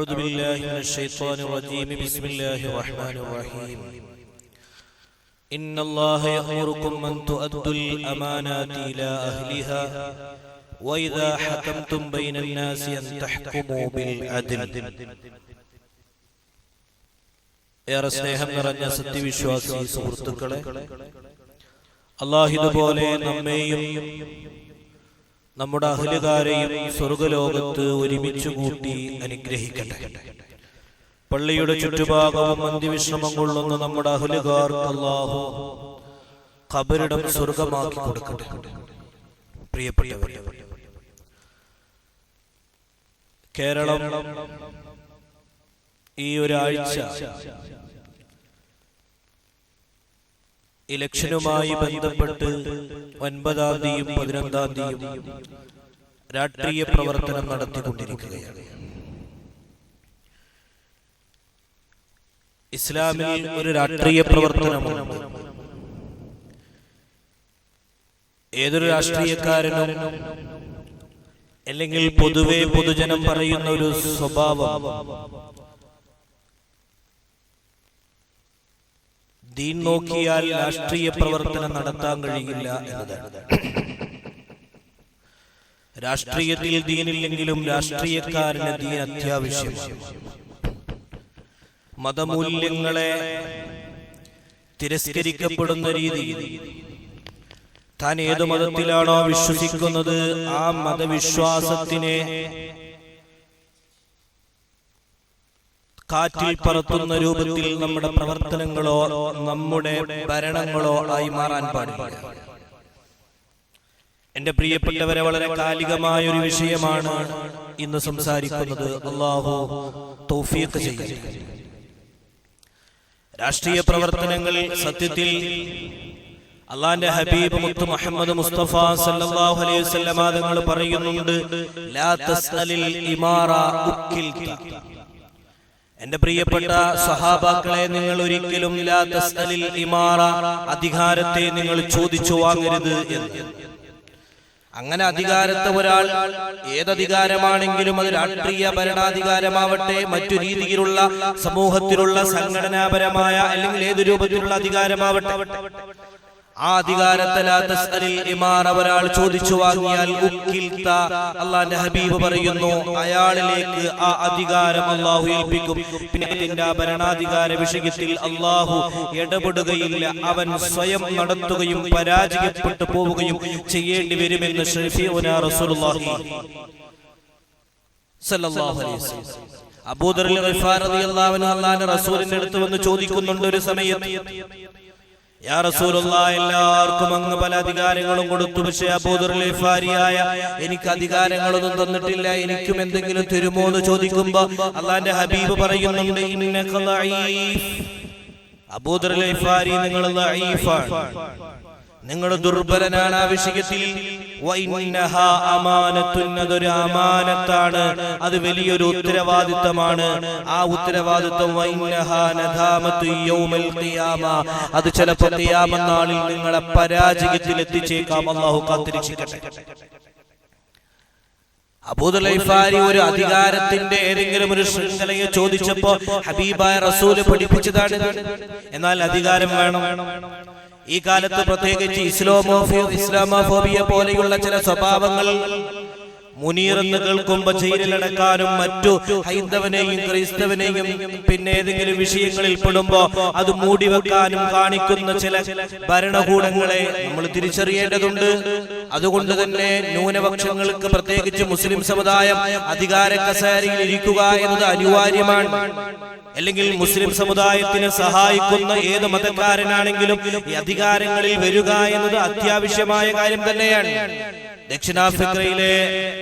أعوذ بالله من الشيطان الرجيم بسم الله الرحمن الرحيم إن الله يأمركم أن تؤدوا الأمانات إلى أهلها وإذا حكمتم بين الناس أن تحكموا بالعدل ഏറെ സ്നേഹം നിറഞ്ഞ സത്യവിശ്വാസി സുഹൃത്തുക്കളെ അള്ളാഹ് ഇതുപോലെ നമ്മെയും നമ്മുടെ അഹലുകാരെയും സ്വർഗലോകത്ത് ഒരുമിച്ച് കൂട്ടി അനുഗ്രഹിക്കട്ടെ. പള്ളിയുടെ ചുറ്റുഭാഗവും അന്ത്യവിശ്രമം കൊള്ളുന്ന നമ്മുടെ അഹലുകാർ അള്ളാഹു ഖബറിടം സ്വർഗമാക്കി കൊടുക്കട്ടെ. പ്രിയപ്പെട്ടവരെ കേരളം ഈ ഒരാഴ്ച ഇലക്ഷനുമായി ബന്ധപ്പെട്ട് ഒൻപതാം തീയതിയും പതിനൊന്നാം തീയതിയും രാഷ്ട്രീയ പ്രവർത്തനം നടത്തിക്കൊണ്ടിരിക്കുകയാണ്. ഇസ്ലാമിൽ ഒരു രാഷ്ട്രീയ പ്രവർത്തനമുണ്ട്. ഏതൊരു രാഷ്ട്രീയക്കാരനും അല്ലെങ്കിൽ പൊതുവെ പൊതുജനം പറയുന്ന ഒരു സ്വഭാവം ദീൻ നോക്കിയാൽ രാഷ്ട്രീയ പ്രവർത്തനം നടത്താൻ കഴിയില്ല എന്നതാണ് രാഷ്ട്രീയത്തിൽ ദീനില്ലെങ്കിലും രാഷ്ട്രീയക്കാരന് ദീൻ അത്യാവശ്യം. മതമൂല്യങ്ങളെ തിരസ്കരിക്കപ്പെടുന്ന രീതിയിൽ താൻ ഏത് മതത്തിലാണോ വിശ്വസിക്കുന്നത് ആ മതവിശ്വാസത്തിനെ കാറ്റിൽ പറത്തുന്ന രൂപത്തിൽ നമ്മുടെ പ്രവർത്തനങ്ങളോ നമ്മുടെ ഭരണങ്ങളോ ആയി മാറാൻ പാടില്ല. എന്റെ പ്രിയപ്പെട്ടവരെ വളരെ കാലികമായ ഒരു വിഷയമാണ് ഇന്ന് സംസാരിക്കുന്നത് അള്ളാഹു തൗഫീഖ് രാഷ്ട്രീയ പ്രവർത്തനങ്ങൾ സത്യത്തിൽ അള്ളാന്റെ ഹബീബ് മുത്ത് മുഹമ്മദ് മുസ്തഫ സല്ലല്ലാഹു അലൈഹി വസല്ലമ തങ്ങൾ പറയുന്നുണ്ട് ലാ തസ്അലിൽ ഇമാറ ഉക്കിൽത. എന്റെ പ്രിയപ്പെട്ട സഹാബാക്കളെ നിങ്ങൾ ഒരിക്കലും ഇല്ലാത്ത സ്ഥലിൽ ഇമാറ അധികാരത്തെ നിങ്ങൾ ചോദിച്ചു വാങ്ങരുത് എന്ന്. അങ്ങനെ അധികാരത്തെ ഒരാൾ ഏതധികാരമാണെങ്കിലും അത് രാഷ്ട്രീയ ഭരണാധികാരമാവട്ടെ മറ്റു രീതിയിലുള്ള സമൂഹത്തിലുള്ള സംഘടനാപരമായ അല്ലെങ്കിൽ ഏത് രൂപത്തിലുള്ള അധികാരമാവട്ടെ. ആ അധികാരത്തലാത്തസ്അലിൽ ഇമാറ ഒരാൾ ചോദിച്ചു വാങ്ങിയാൽ ഉക്കിൽത്ത അള്ളാന്റെ ഹബീബ് പറയുന്നു അയാളിലേക്ക് ആ അധികാരം അള്ളാഹു ഏൽപ്പിക്കും. പിന്നെ ഇതിന്റെ ഭരണാധികാര വിഷയത്തിൽ അള്ളാഹു ഇടപെടുകയില്ല. അവൻ സ്വയം നടത്തുകയും പരാജയപ്പെട്ടു പോവുകയും ചെയ്യേണ്ടി വരുമെന്ന് റസൂലുള്ളാഹി സല്ലല്ലാഹു അലൈഹി വസല്ലം. അബൂദർ ഗിഫാർ റളിയല്ലാഹു റസൂലിന്റെ അടുത്ത് വന്ന് ചോദിക്കുന്നുണ്ട് ഒരു സമയത്ത്. എല്ലാവർക്കും അങ്ങ് പല അധികാരങ്ങളും കൊടുത്തു പക്ഷേ അബൂദുർലിഫാരിയായ എനിക്ക് അധികാരങ്ങളൊന്നും തന്നിട്ടില്ല എനിക്കും എന്തെങ്കിലും തരുമോ എന്ന് ചോദിക്കുമ്പോ അള്ളാന്റെ ഹബീബ് പറയുന്നുണ്ട്. അബൂദുർലിഫാരി നിങ്ങൾ നിങ്ങൾ ദുർബലനാണ് ആവശ്യത്തിൽ അമാനത്താണ്. അത് വലിയൊരു ഉത്തരവാദിത്തമാണ്. ആ ഉത്തരവാദിത്വം അത് ചിലപ്പോൾ നാളിൽ നിങ്ങളെ പരാജയത്തിൽ എത്തിച്ചേക്കാം. അള്ളാഹു കാത്തിരിച്ചിട്ട് അബൂദുലൈഫാരി ഒരു അധികാരത്തിന്റെ ഏതെങ്കിലും ഒരു ശൃംഖലയെ ചോദിച്ചപ്പോ ഹബീബായ റസൂൽ പഠിപ്പിച്ചതാണ് എന്നാൽ അധികാരം വേണം. ഈ കാലത്ത് പ്രത്യേകിച്ച് ഇസ്ലാമോഫിയോ ഇസ്ലാമോഫോബിയ പോലെയുള്ള ചില സ്വഭാവങ്ങൾ മുനീർ എന്ന് കേൾക്കുമ്പോ ജയിലിലടക്കാനും മറ്റു ഹൈന്ദവനെയും ക്രൈസ്തവനെയും പിന്നെ ഏതെങ്കിലും വിഷയങ്ങളിൽ പെടുമ്പോ അത് മൂടിവെക്കാനും കാണിക്കുന്ന ചില ഭരണകൂടങ്ങളെ നമ്മൾ തിരിച്ചറിയേണ്ടതുണ്ട്. അതുകൊണ്ട് തന്നെ ന്യൂനപക്ഷങ്ങൾക്ക് പ്രത്യേകിച്ച് മുസ്ലിം സമുദായം അധികാര കസേരയിൽ ഇരിക്കുക എന്നത് അനിവാര്യമാണ്. അല്ലെങ്കിൽ മുസ്ലിം സമുദായത്തിനെ സഹായിക്കുന്ന ഏത് മതക്കാരനാണെങ്കിലും ഈ അധികാരങ്ങളിൽ വരിക എന്നത് അത്യാവശ്യമായ കാര്യം തന്നെയാണ്. ദക്ഷിണാഫ്രിക്കയിലെ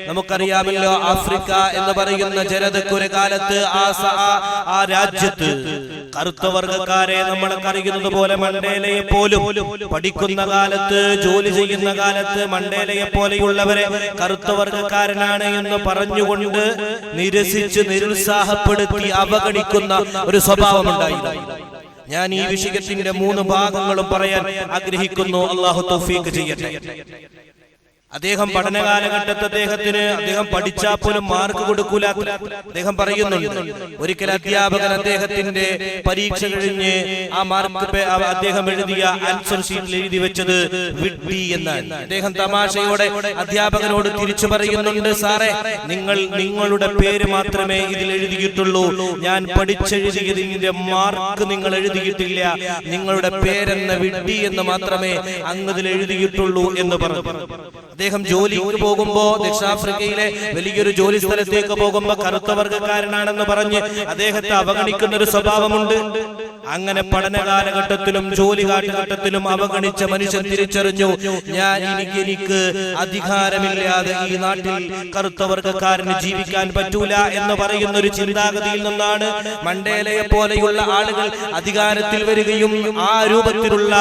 നമുക്കറിയാമല്ലോ ആഫ്രിക്ക എന്ന് പറയുന്ന ജനതക്ക് ഒരു കാലത്ത് ആ ആ- രാജ്യത്ത് കറുത്ത വർഗക്കാരെ നമ്മളൊക്കെ അറിയുന്നത് പോലെ മണ്ടേലയെ പോലും പഠിക്കുന്ന കാലത്ത് ജോലി ചെയ്യുന്ന കാലത്ത് മണ്ടേലയെ പോലെയുള്ളവരെ കറുത്ത വർഗക്കാരനാണ് എന്ന് പറഞ്ഞുകൊണ്ട് നിരസിച്ച് നിരുത്സാഹപ്പെടുത്തി അവഗണിക്കുന്ന ഒരു സ്വഭാവം സ്വഭാവമുണ്ടായിരുന്നു ഞാൻ ഈ വിഷയത്തിന്റെ മൂന്ന് ഭാഗങ്ങളും പറയാൻ ആഗ്രഹിക്കുന്നു. അള്ളാഹു തൗഫീഖ് ചെയ്യട്ടെ. അദ്ദേഹം പഠന കാലഘട്ടത്ത് അദ്ദേഹത്തിന് അദ്ദേഹം പഠിച്ചാൽ പോലും മാർക്ക് കൊടുക്കൂല അദ്ദേഹം പറയുന്നുണ്ട്. ഒരിക്കൽ അധ്യാപകൻ അദ്ദേഹത്തിന്റെ പരീക്ഷ കഴിഞ്ഞ് ആ മാർക്ക് അദ്ദേഹം എഴുതിയ ആൻസർ ഷീറ്റിൽ എഴുതി വെച്ചത് വിട്ടി എന്നാണ്. അദ്ദേഹം തമാശയോടെ അധ്യാപകനോട് തിരിച്ചു പറയുന്നുണ്ട്. സാറേ നിങ്ങൾ നിങ്ങളുടെ പേര് മാത്രമേ ഇതിൽ എഴുതിയിട്ടുള്ളൂ. ഞാൻ പഠിച്ചെഴുതിയതിന്റെ മാർക്ക് നിങ്ങൾ എഴുതിയിട്ടില്ല. നിങ്ങളുടെ പേരെന്ന വിട്ടി എന്ന് മാത്രമേ അങ്ങതിൽ എഴുതിയിട്ടുള്ളൂ എന്ന് പറഞ്ഞു. അദ്ദേഹം ജോലിക്ക് പോകുമ്പോ ദക്ഷിണാഫ്രിക്കയിലെ വലിയൊരു ജോലി സ്ഥലത്തേക്ക് പോകുമ്പോ കറുത്ത വർഗക്കാരനാണെന്ന് പറഞ്ഞ് അദ്ദേഹത്തെ അവഗണിക്കുന്ന ഒരു സ്വഭാവമുണ്ട്. അങ്ങനെ പഠന കാലഘട്ടത്തിലും ജോലി കാലഘട്ടത്തിലും അവഗണിച്ച മനുഷ്യൻ തിരിച്ചറിഞ്ഞു ഞാൻ എനിക്ക് എനിക്ക് അധികാരമില്ലാതെ ഈ നാട്ടിൽ കറുത്ത വർഗക്കാരന് ജീവിക്കാൻ പറ്റൂല എന്ന് പറയുന്ന ഒരു ചിന്താഗതിയിൽ നിന്നാണ് മണ്ടേലയെ പോലെയുള്ള ആളുകൾ അധികാരത്തിൽ വരികയും ആ രൂപത്തിലുള്ള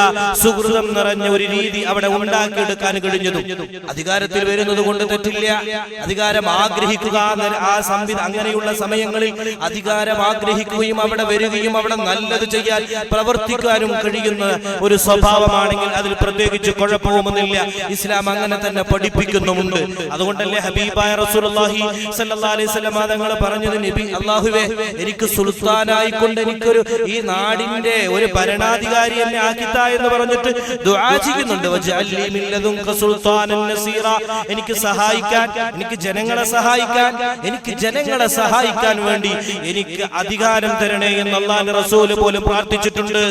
സുഹൃതം നിറഞ്ഞ ഒരു രീതി അവിടെ ഉണ്ടാക്കിയെടുക്കാൻ കഴിഞ്ഞതും. അധികാരത്തിൽ വരുന്നത് കൊണ്ട് തെറ്റില്ല. അധികാരം ആഗ്രഹിക്കുക ആ സംവിധ അങ്ങനെയുള്ള സമയങ്ങളിൽ അധികാരം ആഗ്രഹിക്കുകയും അവിടെ വരികയും അവിടെ നല്ലത് ചെയ്യാൻ പ്രവർത്തിക്കാനും കഴിയുന്ന ഒരു സ്വഭാവമാണെങ്കിൽ അതിൽ പ്രത്യേകിച്ച് കുഴപ്പവുമൊന്നുമില്ല ഇസ്ലാം അങ്ങനെ തന്നെ പഠിപ്പിക്കുന്നുമുണ്ട്. അതുകൊണ്ടല്ലേ ഹബീബായ റസൂലുള്ളാഹി അലൈഹി വസല്ലം തങ്ങൾ പറഞ്ഞത് നബി അല്ലാഹുവേ എനിക്ക് സുൽത്താനായിക്കൊണ്ട് എനിക്കൊരു ഈ നാടിന്റെ ഒരു ഭരണാധികാരി എന്നെ ആക്കിത്താ എന്ന് പറഞ്ഞിട്ട് ദുആ ചെയ്യുന്നുണ്ട്. നസീറ എനിക്ക് സഹായിക്കാൻ എനിക്ക് ജനങ്ങളെ സഹായിക്കാൻ എനിക്ക് ജനങ്ങളെ സഹായിക്കാൻ വേണ്ടി എനിക്ക് അധികാരം തരണേ എന്ന് റസൂൽ പോലും പ്രാർത്ഥിച്ചിട്ടുണ്ട്.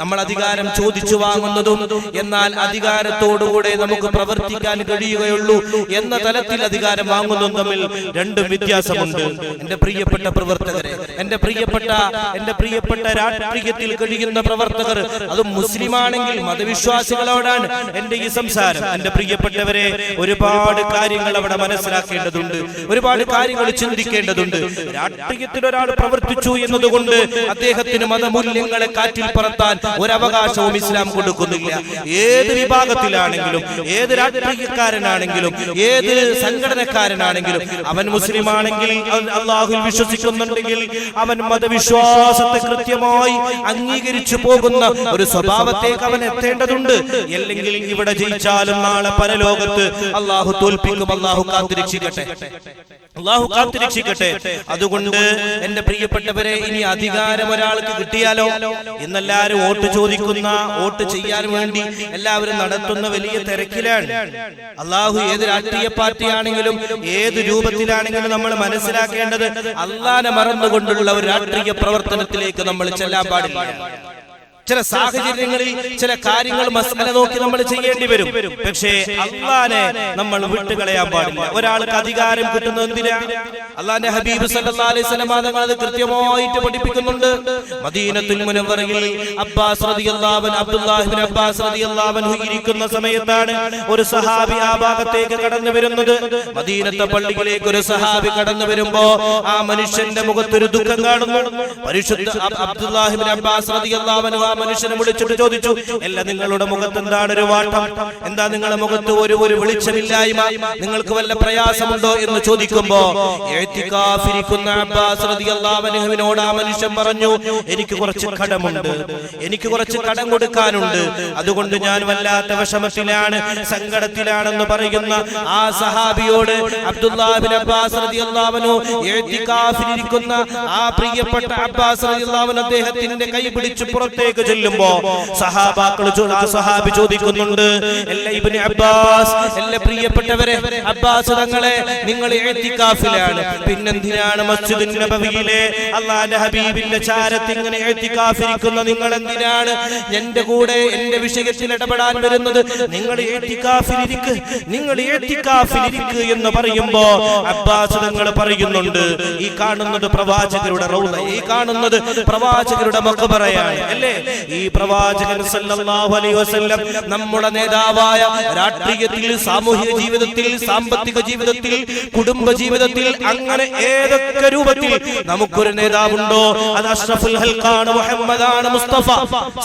നമ്മൾ അധികാരം ചോദിച്ചു വാങ്ങുന്നതും എന്നാൽ അധികാരത്തോടുകൂടെ നമുക്ക് പ്രവർത്തിക്കാൻ കഴിയുകയുള്ളൂ എന്ന തലത്തിൽ അധികാരം വാങ്ങുന്നതും തമ്മിൽ രണ്ടും വ്യത്യാസമുണ്ട്. എന്റെ പ്രിയപ്പെട്ട പ്രവർത്തകരെ എന്റെ പ്രിയപ്പെട്ട എന്റെ പ്രിയപ്പെട്ട രാഷ്ട്രീയത്തിൽ കഴിയുന്ന പ്രവർത്തകർ അതും മുസ്ലിമാണെങ്കിൽ മതവിശ്വാസികളോടാണ് എന്റെ ഈ സംസാരം. എന്റെ പ്രിയപ്പെട്ടവരെ ഒരുപാട് കാര്യങ്ങൾ അവിടെ മനസ്സിലാക്കേണ്ടതുണ്ട് ഒരുപാട് കാര്യങ്ങൾ ചിന്തിക്കേണ്ടതുണ്ട്. രാഷ്ട്രീയത്തിൽ ഒരാൾ പ്രവർത്തിച്ചു എന്നതുകൊണ്ട് അദ്ദേഹത്തിന് മതമൂല്യങ്ങളെ കാറ്റിൽ പറത്താൻ ഒരവകാശവും ഇസ്ലാം കൊടുക്കുന്നില്ല. ഏത് വിഭാഗത്തിലാണെങ്കിലും ഏത് രാഷ്ട്രീയക്കാരനാണെങ്കിലും ഏത് സംഘടനക്കാരനാണെങ്കിലും അവൻ മുസ്ലിം ആണെങ്കിൽ അവൻ അള്ളാഹുൽ വിശ്വസിക്കുന്നുണ്ടെങ്കിൽ അവൻ മതവിശ്വാസത്തെ കൃത്യമായി അംഗീകരിച്ചു പോകുന്ന ഒരു സ്വഭാവത്തേക്ക് അവൻ എത്തേണ്ടതുണ്ട്. അല്ലെങ്കിൽ ഇവിടെ ജയിച്ചാലും നാളെ പരലോകത്ത് അള്ളാഹു തോൽപ്പിക്കും. അള്ളാഹു കാത്തിരക്ഷിക്കട്ടെ. അള്ളാഹു കാത്തിരക്ഷിക്കട്ടെ. അതുകൊണ്ട് എന്റെ പ്രിയപ്പെട്ടവരെ ഇനി അധികാരം ഒരാൾക്ക് കിട്ടിയാലോ? ഇന്നെല്ലാരും വോട്ട് ചോദിക്കുന്ന വോട്ട് ചെയ്യാൻ വേണ്ടി എല്ലാവരും നടത്തുന്ന വലിയ തിരക്കിലാണ്. അള്ളാഹു ഏത് രാഷ്ട്രീയ പാർട്ടിയാണെങ്കിലും ഏത് രൂപത്തിലാണെങ്കിലും നമ്മൾ മനസ്സിലാക്കേണ്ടത് അള്ളാനെ മറന്നുകൊണ്ടുള്ള ഒരു രാഷ്ട്രീയ പ്രവർത്തനത്തിലേക്ക് നമ്മൾ ചെല്ലാൻ പാടില്ല. ചില സാഹചര്യങ്ങളിൽ ചില കാര്യങ്ങൾ മസാല നോക്കി നമ്മൾ ചെയ്യേണ്ടി വരും. പക്ഷേ അള്ളാനെ നമ്മൾ വിട്ടുകളയാൻ പാടില്ല. ഒരാൾക്ക് അധികാരം കിട്ടുന്നത് എന്തിനാ? അള്ളാന്റെ ഹബീബ് അലൈഹി തങ്ങൾ അത് കൃത്യമായിട്ട് പഠിപ്പിക്കുന്നുണ്ട്. മദീനത്തുൽ മുനവ്വറയിൽ അബ്ബാസ് റളിയല്ലാഹു അൻഹു അബ്ദുല്ലാഹി അബ്ബാസ് റളിയല്ലാഹു ഇരിക്കുന്ന സമയത്താണ് ഒരു സഹാബി ആ ഭാഗത്തേക്ക് കടന്നു വരുന്നത്. മദീനത്തെ പള്ളിയിലേക്ക് ഒരു സഹാബി കടന്നു വരുമ്പോ ആ മനുഷ്യന്റെ മുഖത്ത് ഒരു ദുഃഖം കാണുന്നു. പരിശുദ്ധ അബ്- അബ്ബാസ് റളിയല്ലാഹു മനുഷ്യനെ വിളിച്ചിട്ട് ചോദിച്ചു അല്ല നിങ്ങളുടെ മുഖത്ത് എന്താണ് ഒരു വാട്ടം? എന്താ നിങ്ങളുടെ മുഖത്ത് ഒരു ഒരു വെളിച്ചമില്ലായ്മ? നിങ്ങൾക്ക് വല്ല പ്രയാസമുണ്ടോ? എന്ന് ചോദിക്കുമ്പോ എഴുത്തിക്കാഫിരിക്കുന്ന അബ്ബാസ് റളിയല്ലാഹു അൻഹുവിനോട് ആ മനുഷ്യൻ പറഞ്ഞു എനിക്ക് കുറച്ച് കടമുണ്ട്. എനിക്ക് കുറച്ച് കടം കൊടുക്കാനുണ്ട്. അതുകൊണ്ട് ഞാൻ വല്ലാത്ത വിഷമത്തിലാണ് സങ്കടത്തിലാണെന്ന് പറയുന്ന ആ സഹാബിയോട് അബ്ദുല്ലാബിൻ അബ്ബാസ് ആ പ്രിയപ്പെട്ട അബ്ബാസ് അദ്ദേഹത്തിന്റെ കൈ പിടിച്ച് പുറത്തേക്ക് ചെല്ലുമ്പോ സഹാബാക്കൾ സഹാബി ചോദിക്കുന്നുണ്ട് അബ്ബാസ് പ്രിയപ്പെട്ടവരെ അബ്ബാസ് തങ്ങളെ നിങ്ങൾ എഴുത്തിക്കാഫിലാണ്. പിന്നെന്തിനാണ് മസ്ജിദ് നബവിയിലെ അള്ളാന്റെ ഹബീബിന്റെ ചാരത്ത് ഇങ്ങനെ നിങ്ങൾ എന്തിനാണ് എന്റെ കൂടെ എന്റെ വിഷയത്തിൽ ഇടപെടാൻ വരുന്നത് നിങ്ങൾ എഴുത്തിക്കാഫിലിരിക്ക് നിങ്ങൾ എഴുത്തിക്കാഫിലിരിക്ക് എന്ന് പറയുമ്പോ അബ്ബാസ് തങ്ങൾ പറയുന്നുണ്ട് ഈ കാണുന്നത് പ്രവാചകരുടെ റൗള ഈ കാണുന്നത് പ്രവാചകരുടെ മക്കബറയാണ് അല്ലേ? ഈ പ്രവാചകൻ സല്ലല്ലാഹു അലൈഹി വസല്ലം നമ്മുടെ നേതാവായ രാഷ്ട്രീയത്തിൽ സാമൂഹിക ജീവിതത്തിൽ സാമ്പത്തിക ജീവിതത്തിൽ കുടുംബ ജീവിതത്തിൽ അങ്ങനെ ഏതൊക്കെ രൂപത്തിൽ നമുക്കൊരു നേതാവുണ്ടോ? അത് അഷ്റഫുൽ ഹൽഖാണ് മുഹമ്മദാണ് മുസ്തഫ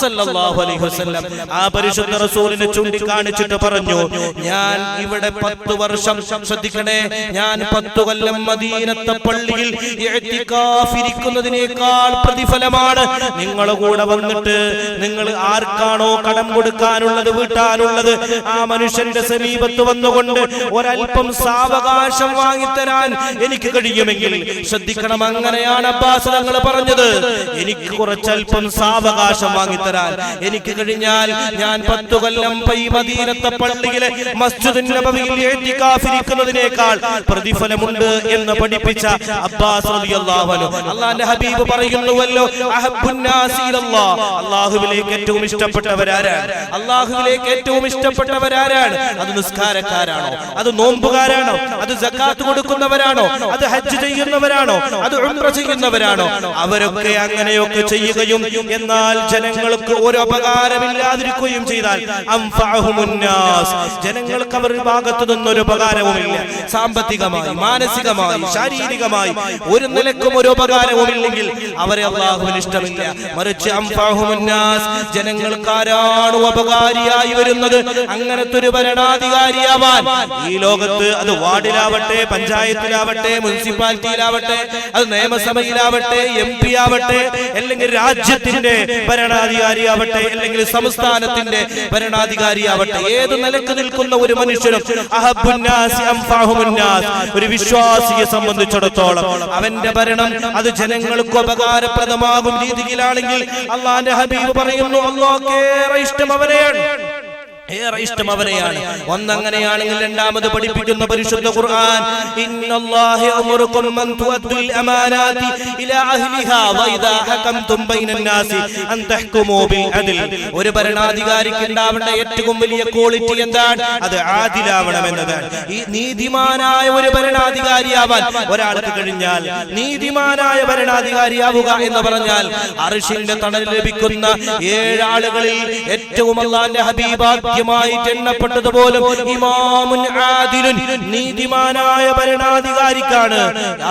സല്ലല്ലാഹു അലൈഹി വസല്ലം. ആ പരിശുദ്ധ റസൂലിനെ ചൂണ്ടി കാണിച്ചിട്ട് പറഞ്ഞു ഞാൻ ഇവിടെ പത്ത് വർഷം ശ്രദ്ധിക്കണേ ഞാൻ പത്തു കൊല്ലം മദീനത്തെ പള്ളിയിൽ ഇരിക്കുന്നതിനേക്കാൾ പ്രതിഫലമാണ്. നിങ്ങളെ കൂടെ വന്നിട്ട് നിങ്ങൾ ആർക്കാണോ കടം കൊടുക്കാനുള്ളത് വീട്ടാനുള്ളത്? ആ മനുഷ്യന്റെ സമീപത്ത് വന്നുകൊണ്ട് ഒരൽപ്പം സാവകാശം വാങ്ങിത്തരാൻ എനിക്ക് കഴിയുമെങ്കിൽ ശ്രദ്ധിക്കണം. അങ്ങനെയാണ് അബ്ബാസ് തങ്ങൾ പറഞ്ഞത്. എനിക്ക് കുറച്ചൽപ്പം സാവകാശം വാങ്ങിത്തരാൻ എനിക്ക് കഴിഞ്ഞാൽ ഞാൻ പത്തു കൊല്ലം പൈമദീനത്തെ പള്ളിയിലെ മസ്ജിദ് നബവിയിൽ ഇരിക്കുന്നതിനേക്കാൾ പ്രതിഫലമുണ്ട് എന്ന് പഠിപ്പിച്ച അബ്ബാസ് അള്ളാന്റെ ഹബീബ് പറയുന്നുവല്ലോ അള്ളാഹുവിലേക്ക് ഏറ്റവും ഇഷ്ടപ്പെട്ടവരാരാണ്? അള്ളാഹുവിലേക്ക് ഏറ്റവും ഇഷ്ടപ്പെട്ടവരാരാണ്? അത് നിസ്കാരക്കാരാണോ? അത് നോമ്പുകാരാണോ? അത് ജക്കാത്ത് കൊടുക്കുന്നവരാണോ? അത് ഹജ്ജ് ചെയ്യുന്നവരാണോ? അത് ഉംറ ചെയ്യുന്നവരാണോ? അവരൊക്കെ അങ്ങനെയൊക്കെ ചെയ്യുകയും എന്നാൽ ജനങ്ങൾക്ക് ഒരു ഉപകാരമില്ലാതിരിക്കുകയും ചെയ്താൽ. ജനങ്ങൾക്ക് അവർ ഭാഗത്തു നിന്നൊരു ഉപകാരവുമില്ല. സാമ്പത്തികമായി മാനസികമായി ശാരീരികമായി ഒരു നിലക്കും ഒരു ഉപകാരവുമില്ലെങ്കിൽ അവരെ അള്ളാഹുവിന് ഇഷ്ടമില്ല. മറിച്ച്. ജനങ്ങൾക്ക് ആരാണ് ഉപകാരിയായി വരുന്നത് അങ്ങനത്തെ ഒരു ഭരണാധികാരിയാവാൻ ഈ ലോകത്ത് അത് വാർഡിലാവട്ടെ പഞ്ചായത്തിലാവട്ടെ മുനിസിപ്പാലിറ്റിയിലാവട്ടെ അത് നിയമസഭയിലാവട്ടെ എം പി ആവട്ടെ അല്ലെങ്കിൽ രാജ്യത്തിന്റെ ഭരണാധികാരിയാവട്ടെ അല്ലെങ്കിൽ സംസ്ഥാനത്തിന്റെ ഭരണാധികാരിയാവട്ടെ ഏത് നിലയ്ക്ക് നിൽക്കുന്ന ഒരു മനുഷ്യനും. ഒരു വിശ്വാസിയെ സംബന്ധിച്ചിടത്തോളം അവന്റെ ഭരണം അത് ജനങ്ങൾക്ക് ഉപകാരപ്രദമാകും രീതിയിലാണെങ്കിൽ അള്ളാന്റെ ഹബീബ് പറയുന്നു അള്ളാഹ്ക്കേറെ ഇഷ്ടം അവരെയാണ് ഏറെ ഇഷ്ടം അവരെയാണ് ഒന്നങ്ങനെയാണെങ്കിൽ രണ്ടാമത് പഠിപ്പിക്കുന്ന പരിശുദ്ധ ഖുർആൻ. ഇന്നല്ലാഹി യഅമുറുകും മൻ തുഅദ്ദുൽ അമാനാതി ഇലാ അഹ്ലിഹാ വഇദാ ഹകംതും ബൈനൻ നാസി അൻ തഹ്കുമു ബിൽ അദ്ൽ ഒരു ഭരണാധികാരിക്ക് ഉണ്ടാവേണ്ട ഏറ്റവും വലിയ ക്വാളിറ്റി എന്താണ്? അത് ആദിലാവണം എന്നതാണ് ഈ നീതിമാനായ ഒരു ഭരണാധികാരിയാവാൻ ഒരാൾക്ക് കഴിഞ്ഞാൽ നീതിമാനായ ഭരണാധികാരിയാവുക എന്ന് പറഞ്ഞാൽ അർഷിന്റെ തണൽ ലഭിക്കുന്ന ഏഴാളുകളിൽ ഏറ്റവും അള്ളാന്റെ ഹബീബാ എണ്ണപ്പെട്ടത് പോലും ഇമാമുൻ ആദിലുൻ നീതിമാനായ ഭരണാധികാരിക്കാണ്.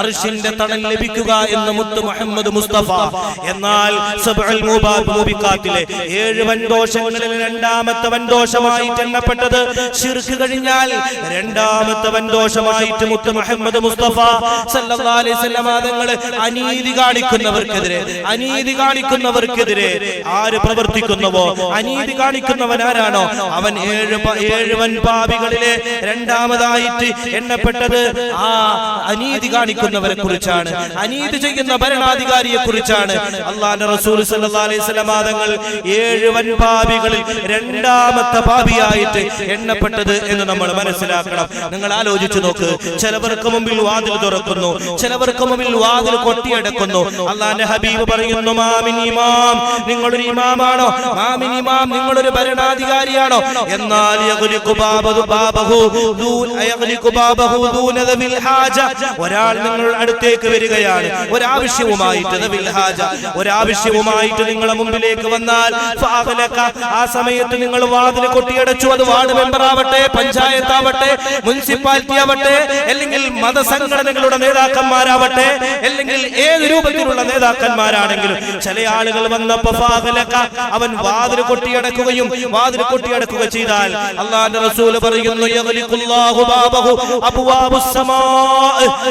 അർഷിന്റെ തണൽ ലഭിക്കുക എന്ന് മുത്ത് മുഹമ്മദ് മുസ്തഫ. എന്നാൽ ഏഴ് വൻദോഷങ്ങളിൽ രണ്ടാമത്തെ വൻദോഷമായിട്ട് എണ്ണപ്പെട്ടത് ശിർക്ക് കഴിഞ്ഞാൽ രണ്ടാമത്തെ വൻദോഷമായിട്ട് മുത്ത് മുഹമ്മദ് മുസ്തഫ സല്ലല്ലാഹു അലൈഹി വസല്ലം തങ്ങൾ അനീതി കാണിക്കുന്നവർക്കെതിരെ അനീതി കാണിക്കുന്നവർക്കെതിരെ ആര് പ്രവർത്തിക്കുന്നുവോ? അനീതി കാണിക്കുന്നവൻ ആരാണോ അവൻ ഏഴ് ഏഴുവൻ ഏഴ് വൻ പാപികളിലെ രണ്ടാമതായിട്ട് എണ്ണപ്പെട്ടത് ആ അനീതി കാണിക്കുന്നവരെ കുറിച്ചാണ്. അനീതി ചെയ്യുന്ന ഭരണാധികാരിയെ കുറിച്ചാണ്. അള്ളാന്റെ വസല്ലം തങ്ങൾ ഏഴ് രണ്ടാമത്തെ പാപിയായിട്ട് എണ്ണപ്പെട്ടത് എന്ന് നമ്മൾ മനസ്സിലാക്കണം. നിങ്ങൾ ആലോചിച്ചു നോക്ക്. ചിലവർക്ക് മുമ്പിൽ വാതിൽ തുറക്കുന്നു. ചിലവർക്ക് മുമ്പിൽ വാതിൽ കൊട്ടിയടക്കുന്നു. അള്ളാന്റെ ഹബീബ് പറയുന്നു മാമിനി ഇമാം. നിങ്ങളൊരു ഇമാമാണോ? മാമിനി ഇമാം. നിങ്ങളൊരു ഭരണാധികാരിയാണോ? എന്നാൽ ഒരാൾ നിങ്ങൾ അടുത്തേക്ക് വരികയാണ്. ഒരാവശ്യവുമായിട്ട് ഒരാവശ്യവുമായിട്ട് നിങ്ങളുടെ മുമ്പിലേക്ക് വന്നാൽ ആ സമയത്ത് നിങ്ങൾ വാതിൽ കൊട്ടിയടച്ചു. അത് വാർഡ് മെമ്പർ ആവട്ടെ പഞ്ചായത്ത് ആവട്ടെ മുനിസിപ്പാലിറ്റി ആവട്ടെ അല്ലെങ്കിൽ മതസംഘടനകളുടെ നേതാക്കന്മാരാവട്ടെ അല്ലെങ്കിൽ ഏത് രൂപത്തിലുള്ള നേതാക്കന്മാരാണെങ്കിലും ചില ആളുകൾ വന്നപ്പോ അവൻ വാതിൽ കൊട്ടിയടക്കുകയും വാതിൽ കൊട്ടിയടക്കുക ചെയ്താൽ അള്ളാന്റെ റസൂൽ പറയുന്നു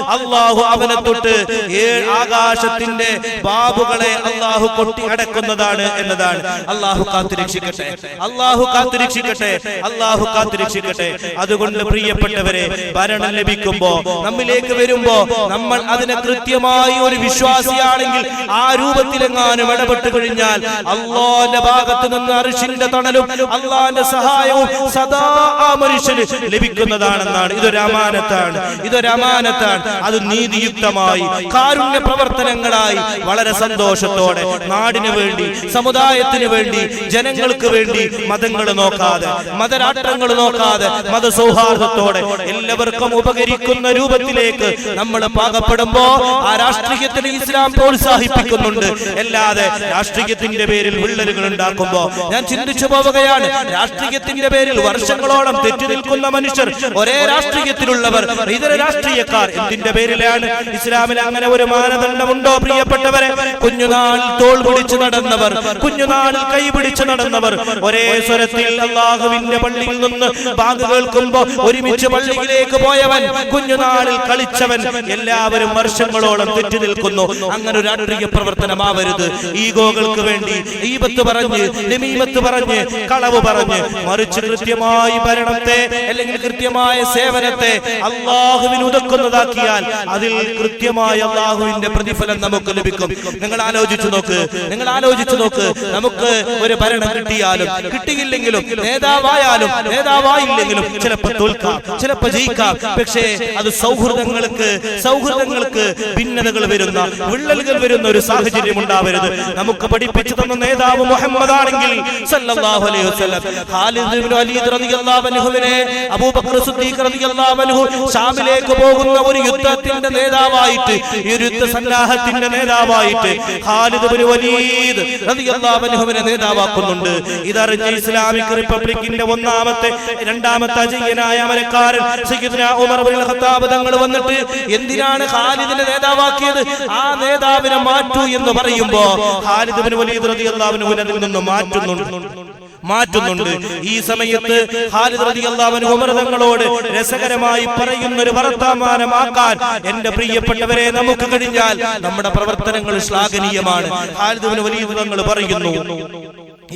അള്ളാഹു അവനെ തൊട്ട് ഏഴ് ആകാശത്തിന്റെ ബാബുകളെ അള്ളാഹു കൊട്ടി അടക്കുന്നതാണ് എന്നതാണ്. അള്ളാഹു കാത്തുരക്ഷിക്കട്ടെ അള്ളാഹു കാത്തുരക്ഷിക്കട്ടെ അള്ളാഹു കാത്തുരക്ഷിക്കട്ടെ അതുകൊണ്ട് പ്രിയപ്പെട്ടവരെ ഭരണം ലഭിക്കുമ്പോ നമ്മിലേക്ക് വരുമ്പോ നമ്മൾ അതിനെ കൃത്യമായി ഒരു വിശ്വാസിയാണെങ്കിൽ ആ രൂപത്തിലെങ്ങാനും ഇടപെട്ട് കഴിഞ്ഞാൽ അള്ളാന്റെ ഭാഗത്ത് നിന്ന് അറിഷിന്റെ തണലും അള്ളാന്റെ സഹായവും സദാ ആ മനുഷ്യന് ലഭിക്കുന്നതാണെന്നാണ്. ഇതൊരു അമാനത്താണ്. ഇതൊരു അമാനത്താണ്. അത് നീതിയുക്തമായി കാരുണ്യ പ്രവർത്തനങ്ങളായി വളരെ സന്തോഷത്തോടെ നാടിനു വേണ്ടി സമുദായത്തിന് വേണ്ടി ജനങ്ങൾക്ക് വേണ്ടി മതങ്ങൾ നോക്കാതെ മതരാഷ്ട്രങ്ങൾ നോക്കാതെ മതസൗഹാർദ്ദത്തോടെ എല്ലാവർക്കും ഉപകരിക്കുന്ന രൂപത്തിലേക്ക് നമ്മൾ പാകപ്പെടുമ്പോ ആ രാഷ്ട്രീയത്തിന് ഇസ്ലാം പ്രോത്സാഹിപ്പിക്കുന്നുണ്ട്. അല്ലാതെ രാഷ്ട്രീയത്തിന്റെ പേരിൽ വിള്ളലുകൾ ഉണ്ടാക്കുമ്പോ ഞാൻ ചിന്തിച്ചു പോവുകയാണ്. രാഷ്ട്രീയത്തിന്റെ പേരിൽ വർഷങ്ങളോളം തെറ്റു നിൽക്കുന്ന മനുഷ്യർ ഒരേ രാഷ്ട്രീയത്തിലുള്ളവർ ഇതര രാഷ്ട്രീയക്കാർ എന്തിന്റെ പേരിലാണ്? ഇസ്ലാമിൽ അങ്ങനെ ഒരു മാനദണ്ഡമുണ്ടോ പ്രിയപ്പെട്ടവരെ? കുഞ്ഞുനാൾ തോൾ പിടിച്ചു നടന്നവർ കുഞ്ഞുനാളിൽ കൈ പിടിച്ചു നടന്നവർ ഒരേ സ്വരത്തിൽ അള്ളാഹുവിന്റെ പള്ളിയിൽ നിന്ന് ബാങ്ക് കേൾക്കുമ്പോ ഒരുമിച്ച് പള്ളിയിലേക്ക് പോയവൻ കുഞ്ഞുനാളിൽ കളിച്ചവൻ എല്ലാവരും വർഷങ്ങളോളം തെറ്റു നിൽക്കുന്നു. അങ്ങനെ ഒരു രാഷ്ട്രീയ പ്രവർത്തനമാവരുത്. ഈഗോകൾക്ക് വേണ്ടി ഈപത്ത് പറഞ്ഞ് പറഞ്ഞ് കളവ് പറഞ്ഞ് മറിച്ച് കൃത്യമായി ഭരണത്തെ അല്ലെങ്കിൽ കൃത്യമായ സേവനത്തെ അള്ളാഹുവിന് ഉതക്കുന്നതാക്കിയാൽ അതിൽ കൃത്യമായ അള്ളാഹുവിന്റെ പ്രതിഫലം നമുക്ക് ലഭിക്കും. നിങ്ങൾ ആലോചിച്ചു നോക്ക് നിങ്ങൾ ആലോചിച്ചു നോക്ക്. നമുക്ക് ഒരു ഭരണം കിട്ടിയാലും കിട്ടിയില്ലെങ്കിലും നേതാവായാലും നേതാവായില്ലെങ്കിലും ചിലപ്പോൾ തോൽക്കാം ചിലപ്പോൾ ജയിക്കാം. പക്ഷേ അത് സൗഹൃദങ്ങൾക്ക് സൗഹൃദങ്ങൾക്ക് ഭിന്നതകൾ വരുന്ന വിള്ളലുകൾ വരുന്ന ഒരു സാഹചര്യം ഉണ്ടാവരുത്. നമുക്ക് പഠിപ്പിച്ചു തന്ന നേതാവ് മുഹമ്മദ് ആണെങ്കിൽ സല്ലല്ലാഹു അലൈഹി വസല്ലം. ഖാലിദ് ഇബ്നു വലീദ് റളിയല്ലാഹു അൻഹുവിനെ അബൂബക്കർ സിദ്ദീഖ് റളിയല്ലാഹു അൻഹു ഷാമിലേക്ക് പോകുന്ന ഒരു യുദ്ധത്തിന്റെ നേതാവായിട്ട് ഒരു യുദ്ധ സന്നാഹത്തിന്റെ നേതാവായിട്ട് ഖാലിദ് ഇബ്നു വലീദ് റളിയല്ലാഹു അൻഹുവിനെ നേതാവാക്കുന്നുണ്ട്. ഇതറിഞ്ഞ ഇസ്ലാമിക് റിപ്പബ്ലിക്കിന്റെ ഒന്നാമത്തെ രണ്ടാമത്തെ അജയ്യനായ അമരക്കാരൻ സയ്യിദ്ന ഉമർ ഇബ്നുൽ ഖത്താബ് തങ്ങൾ വന്നിട്ട് എന്തിനാണ് ഖാലിദിനെ നേതാവാക്കിയത്? ആ നേതാവിനെ മാറ്റൂ എന്ന് പറയുമ്പോൾ ഖാലിദ് ഇബ്നു വലീദ് റളിയല്ലാഹു അൻഹുവിനെ നിന്ന് മാറ്റുന്നുണ്ട്. മാറ്റുന്നുണ്ട്. ഈ സമയത്ത് അൻഹു ഉമർ തങ്ങളോട് രസകരമായി പറയുന്ന ഒരു വർത്തമാനമാക്കാൻ എന്റെ പ്രിയപ്പെട്ടവരെ നമുക്ക് കഴിഞ്ഞാൽ നമ്മുടെ പ്രവർത്തനങ്ങൾ ശ്ലാഘനീയമാണ്. ഹാലിദ് വലിയ തങ്ങൾ പറയുന്നു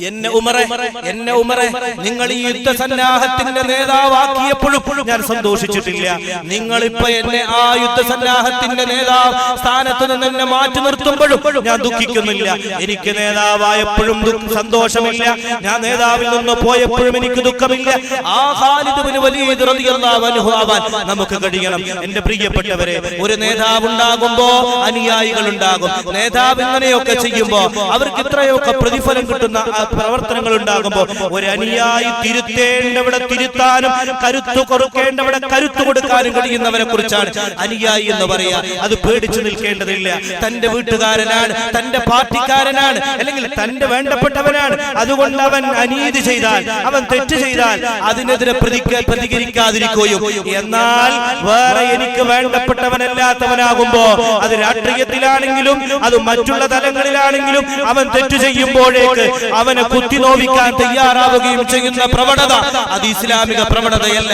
എന്നെ ഉമറെ എന്നെ ഉമറെ നിങ്ങൾ ഈ യുദ്ധസന്നാഹത്തിന്റെ നേതാവാക്കിയപ്പോഴും ഞാൻ സന്തോഷിച്ചിട്ടില്ല. നിങ്ങൾ ഇപ്പൊ എന്നെ ആ യുദ്ധസന്നാഹത്തിന്റെ നേതാവ് സ്ഥാനത്ത് നിന്ന് എന്നെ മാറ്റി നിർത്തുമ്പോഴും ഞാൻ ദുഃഖിക്കുന്നില്ല. എനിക്ക് നേതാവായപ്പോഴും സന്തോഷമില്ല. ഞാൻ നേതാവിൽ നിന്ന് പോയപ്പോഴും എനിക്ക് ദുഃഖമില്ല. ആ ഖാലിദ് വലിയ ആവാൻ നമുക്ക് കഴിയണം. എന്റെ പ്രിയപ്പെട്ടവരെ ഒരു നേതാവ് ഉണ്ടാകുമ്പോ അനുയായികൾ ഉണ്ടാകും നേതാവ് ഇങ്ങനെയൊക്കെ ചെയ്യുമ്പോ അവർക്ക് ഇത്രയൊക്കെ പ്രതിഫലം കിട്ടുന്ന പ്രവർത്തനങ്ങൾ ഉണ്ടാകുമ്പോൾ ഒരു അനുയായി തിരുത്തേണ്ടവിടെ തിരുത്താനും കരുത്തു കൊടുക്കേണ്ടവിടെ കരുത്തു കൊടുക്കാനും കഴിയുന്നവരെ കുറിച്ചാണ് അനുയായി എന്ന് പറയാ അത് പേടിച്ചു നിൽക്കേണ്ടതില്ല. തന്റെ വീട്ടുകാരനാണ് തന്റെ പാർട്ടിക്കാരനാണ് അല്ലെങ്കിൽ തന്റെ വേണ്ടപ്പെട്ടവനാണ്. അതുകൊണ്ട് അവൻ അനീതി ചെയ്താൽ അവൻ തെറ്റ് ചെയ്താൽ അതിനെതിരെ പ്രതികരിക്കാതിരിക്കുകയും. എന്നാൽ വേറെ എനിക്ക് വേണ്ടപ്പെട്ടവനല്ലാത്തവനാകുമ്പോ അത് രാഷ്ട്രീയത്തിലാണെങ്കിലും അത് മറ്റുള്ള തലങ്ങളിലാണെങ്കിലും അവൻ തെറ്റു ചെയ്യുമ്പോഴേക്ക് അവനെ കുത്തി നോവിക്കാൻ തയ്യാറാവുകയും ചെയ്യുന്ന പ്രവണത അത് ഇസ്ലാമിക പ്രവണതയല്ല.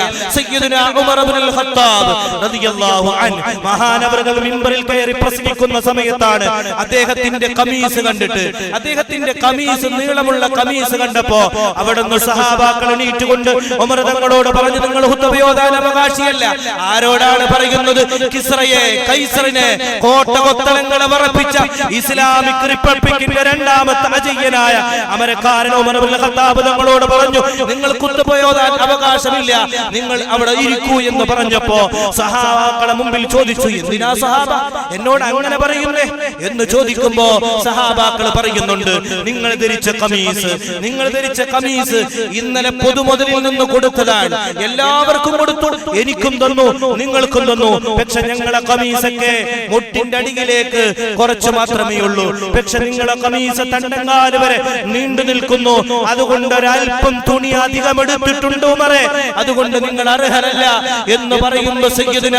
മഹാനവറുകൾ മിമ്പറിൽ കയറി പ്രസംഗിക്കുന്ന സമയത്താണ് അദ്ദേഹത്തിന്റെ കമീസ് കണ്ടിട്ട്. അദ്ദേഹത്തിന്റെ കമീസ് നീളമുള്ള കമീസ് കണ്ടപ്പോ അവിടുന്ന് സഹാബാക്കൾ എണീറ്റുകൊണ്ട് ഉമർ തങ്ങളോട് പറഞ്ഞു നിങ്ങൾ ഹുത്തബയോദാൻ അവകാശിയല്ല ആരോടാണ് പറയുന്നത്? കിസ്രയെ കൈസറിനെ കോട്ട കൊത്തളങ്ങളെ വറപ്പിച്ച ഇസ്ലാമിക് റിപ്പബ്ലിക്കിന്റെ രണ്ടാമത്തെ അജയ്യനായ അമരക്കാരൻ ഇബ്നുൽ ഖത്താബ് തങ്ങളോട് പറഞ്ഞു നിങ്ങൾ കുത്തുപോയോതാൻ അവകാശമില്ല. നിങ്ങൾ അവിടെ ഇരിക്കൂ എന്ന് പറഞ്ഞപ്പോ സഹാബാക്കളെ മുമ്പിൽ ചോദിച്ചു എന്തിനാ സഹാബ? എന്നോട് അങ്ങനെ പറയുന്നേ? എന്ന് ചോദിക്കുമ്പോ സഹാബാക്കൾ പറയുന്നുണ്ട് നിങ്ങൾ ധരിച്ച കമീസ് നിങ്ങൾ ധരിച്ച കമീസ് ഇന്നലെ പൊതുമുതലിൽ നിന്ന് കൊടുത്തതാണ്. എല്ലാവർക്കും കൊടുത്തു. എനിക്കും തന്നു. നിങ്ങൾക്കും തന്നു. പക്ഷെ ഞങ്ങളെ കമീസൊക്കെ മുട്ടിന്റെ അടിയിലേക്ക് കുറച്ച് മാത്രമേ ഉള്ളൂ. പക്ഷെ നിങ്ങളെ കമീസ് തണ്ടങ്ങാൽ വരെ നീണ്ടു നിൽക്കുന്നു. അതുകൊണ്ട് ഒരൽപ്പം തുണി അധികം എടുത്തിട്ടുണ്ട് ഉമറെ അതുകൊണ്ട് നിങ്ങൾ അർഹരല്ല എന്ന് പറയുന്ന സയ്യിദിന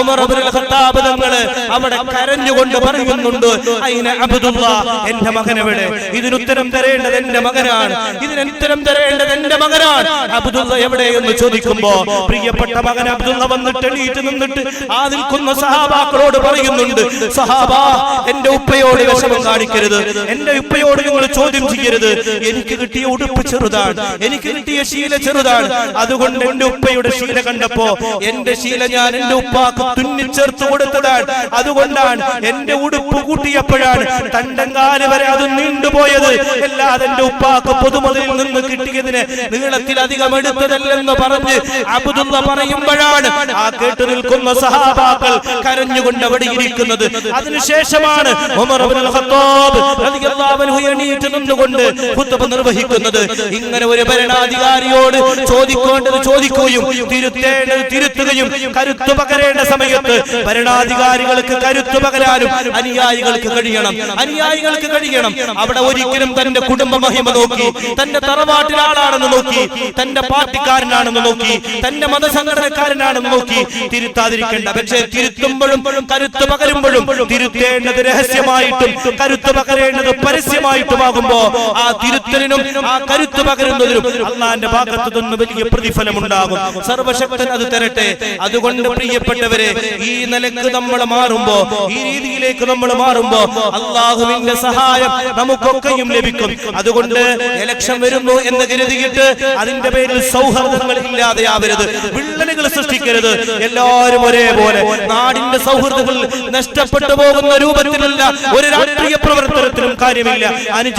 ഉമർ ഇബ്നുൽ ഖത്താബ് തങ്ങൾ അവിടെ കരഞ്ഞുകൊണ്ട് പറയുന്നുണ്ട്. അയിന അബ്ദുള്ള എന്റെ എവിടെ? ഇതിനുത്തരം തരേണ്ടത് എന്റെ മകനാണ്. ഇതിന് ഉത്തരം തരേണ്ടത് എന്റെ മകനാണ്. അബ്ദുള്ള എവിടെ എന്ന് ചോദിക്കുമ്പോ പ്രിയപ്പെട്ട മകൻ അബ്ദുള്ള വന്നിട്ട് എണീറ്റ് നിന്നിട്ട് ആ നിൽക്കുന്ന സഹാബാക്കളോട് പറയുന്നുണ്ട്. സഹാബാ എന്റെ ഉപ്പയോട് വിഷമം കാണിക്കരുത്. എന്റെ ഉപ്പയോട് നിങ്ങൾ ചോദ്യം ചെയ്യരുത്. എനിക്ക് കിട്ടിയ ഉടുപ്പ് ചെറുതാണ്. എനിക്ക് കിട്ടിയ ശീല ചെറുതാണ്. അതുകൊണ്ട് എന്റെ ഉപ്പയുടെ ശീല കണ്ടപ്പോ എന്റെ ശീല ഞാൻ എന്റെ ഉപ്പാക്ക് തുന്നിച്ചേർത്ത് കൊടുത്തതാണ്. അതുകൊണ്ടാണ് എന്റെ ഉടുപ്പ് കൂട്ടിയപ്പോഴാണ് തണ്ടങ്കാൽ വരെ അത് നീണ്ടുപോയത്. അല്ലാതെ എന്റെ ഉപ്പാക്ക് പൊതുമുതലിൽ നിന്ന് കിട്ടിയതിന് നീളത്തിൽ അധികം എടുത്തതല്ലെന്ന് പറഞ്ഞ് അബുദുള്ള പറയുമ്പോഴാണ് ആ കേട്ടു നിൽക്കുന്ന സഹാബാക്കൾ കരഞ്ഞുകൊണ്ട് അവിടെ ഇരിക്കുന്നത്. അതിനുശേഷമാണ് ഉമർ ഖത്താബ് റളിയല്ലാഹു അൻഹു നിന്നുകൊണ്ട് നിർവഹിക്കുന്നത്. ഇങ്ങനെ ഒരു ഭരണാധികാരിയോട് ചോദിക്കേണ്ടത് ചോദിക്കുകയും തിരുത്തേണ്ടത് തിരുത്തുകയും കരുത്തു പകരേണ്ട സമയത്ത് ഭരണാധികാരികൾക്ക് കരുത്തു പകരാനും അനുയായികൾക്ക് കഴിയണം. അനുയായികൾക്ക് കഴിയണം. അവിടെ ഒരിക്കലും തന്റെ കുടുംബ മഹിമ നോക്കി തന്റെ തറവാട്ടിലാളാണെന്ന് നോക്കി തന്റെ പാർട്ടിക്കാരനാണെന്ന് നോക്കി തന്റെ മതസംഘടനക്കാരനാണെന്ന് നോക്കി തിരുത്താതിരിക്കേണ്ട. പക്ഷേ തിരുത്തുമ്പോഴും കരുത്തു പകരുമ്പോഴും തിരുത്തേണ്ടത് രഹസ്യമായിട്ടും കരുത്തു പകരേണ്ടത് പരസ്യമായിട്ടുമാകുമ്പോ ആ തിരുത്തലിനും ആ കരുത്ത് പകരുന്നതിനും അള്ളാന്റെ ഭാഗത്തു നിന്ന് വലിയ പ്രതിഫലം ഉണ്ടാകും സർവശക്തൻ അത് തരട്ടെ. അതുകൊണ്ട് പ്രിയപ്പെട്ടവരെ ഈ നിലയ്ക്ക് നമ്മൾ മാറുമ്പോ ഈ രീതിയിലേക്ക് നമ്മൾ മാറുമ്പോ അള്ളാഹുവിന്റെ സഹായം നമുക്കൊക്കെയും ലഭിക്കും. അതുകൊണ്ട് ഇലക്ഷൻ വരുന്നു എന്ന് കരുതിയിട്ട് അതിന്റെ പേരിൽ സൗഹൃദങ്ങൾ ഇല്ലാതെയാവരുത്. വിള്ളലുകൾ സൃഷ്ടിക്കരുത്. എല്ലാവരും ഒരേപോലെ നാടിന്റെ സൗഹൃദങ്ങൾ നഷ്ടപ്പെട്ടു പോകുന്ന രൂപത്തിലല്ല ഒരു രാഷ്ട്രീയ പ്രവർത്തനത്തിലും കാര്യമില്ല. അനുജ